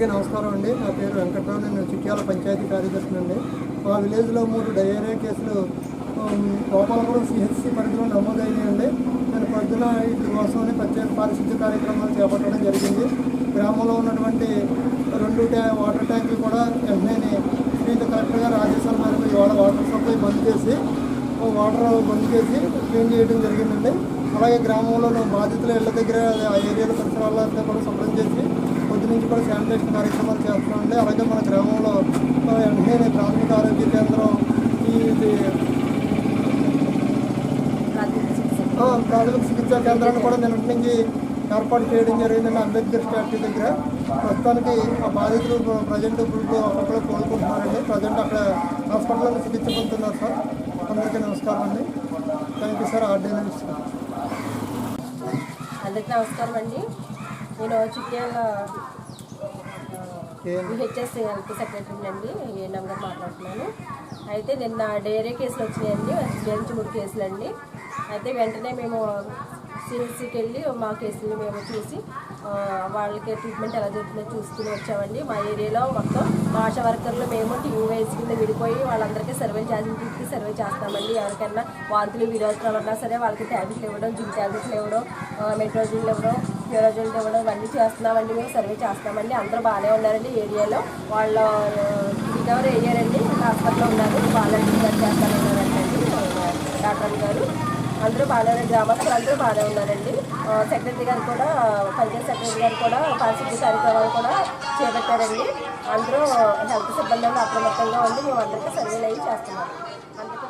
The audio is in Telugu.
ఓకే నమస్కారం అండి. నా పేరు నేను చిట్యాల పంచాయతీ కార్యదర్శి అండి. మా విలేజ్లో మూడు డయేరియా కేసులు గోపాలపురం సిహెచ్సి పరిధిలో నమోదైనాయండి. నేను పొద్దున వీటి కోసమని ప్రత్యేక పారిశుద్ధ్య కార్యక్రమాలు చేపట్టడం జరిగింది. గ్రామంలో ఉన్నటువంటి రెండు ట్యా వాటర్ ట్యాంకులు కూడా వెంటనే శ్రీత కరెక్ట్గా గారు మేరకు ఇవాళ వాటర్ సప్లై బంద్ చేసి వాటర్ బంద్ చేసి క్లీన్ చేయడం జరిగిందండి. అలాగే గ్రామంలో బాధితుల ఇళ్ళ దగ్గర ఆ ఏరియాలో పరిసరాలంతా కూడా శుభ్రం చేసి నుంచి కూడా శానిటేషన్ కార్యక్రమాలు చేస్తున్నామండి అలాగే మన గ్రామంలో ఆ, ప్రాథమిక ఆరోగ్య కేంద్రం ఈ ఇది, ప్రాథమిక చికిత్సా కేంద్రాన్ని కూడా నిన్నటి నుంచి ఏర్పాటు చేయడం జరిగిందండి అంబేద్కర్ స్టాట్యూ దగ్గర. ప్రస్తుతానికి ఆ బాధితులు ప్రజెంట్ ఇప్పుడు ఒక్కొక్కరు కోలుకుంటున్నారండి. ప్రజెంట్ అక్కడ హాస్పిటల్లో చికిత్స పొందుతున్నారు సార్. అందరికీ నమస్కారం అండి. Thank you sir. ఆర్డినెన్స్ అందరికీ నమస్కారం అండి. నేను చిట్టేళ్ళ విహెచ్ఎస్ హెల్త్ సెక్రటరీ అండి ఏఎన్ఎం గారు మాట్లాడుతున్నాను. అయితే నిన్న డైరీ కేసులు వచ్చినాయండి నుంచి మూడు కేసులు అండి అయితే వెంటనే మేము సిఎస్సికి వెళ్ళి మా కేసులు మేము చూసి వాళ్ళకి ట్రీట్మెంట్ ఎలా జరుగుతుందో చూసుకుని వచ్చామండి. మా ఏరియాలో మొత్తం ఆశా వర్కర్లు మేము టీమ్ వైజ్ కింద విడిపోయి వాళ్ళందరికీ సర్వే చేసి సర్వే చేస్తామండి. ఎవరికైనా వాంతులు విరోచనాలు ఉన్నా సరే వాళ్ళకి ట్యాబ్లెట్లు ఇవ్వడం జిమ్ ట్యాబ్లెట్లు ఇవ్వడం మెట్రోజిన్లు ఇవ్వడం ప్యూరోజిన్లు ఇవ్వడం ఇవన్నీ చేస్తున్నామండి. మేము సర్వే చేస్తామండి అందరూ బాగానే ఉన్నారండి ఏరియాలో వాళ్ళ రికవర్ అయ్యారండి హాస్పిటల్లో ఉన్నారు. వాలంటీర్ గారు చేస్తానన్నారండి డాక్టర్ గారు. అందరూ బాగానే గ్రామస్తులు అందరూ బాగానే ఉన్నారండి. సెక్రటరీ గారు కూడా పంచాయత్ సెక్రటరీ గారు కూడా పారిశుద్ధ్య కార్యక్రమాలు కూడా చేపట్టారండి. అందరూ హెల్త్ సిబ్బంది అప్రమత్తంగా ఉండి మేము అందరికీ సర్వేలు అయ్యి చేస్తున్నాం. అందరికీ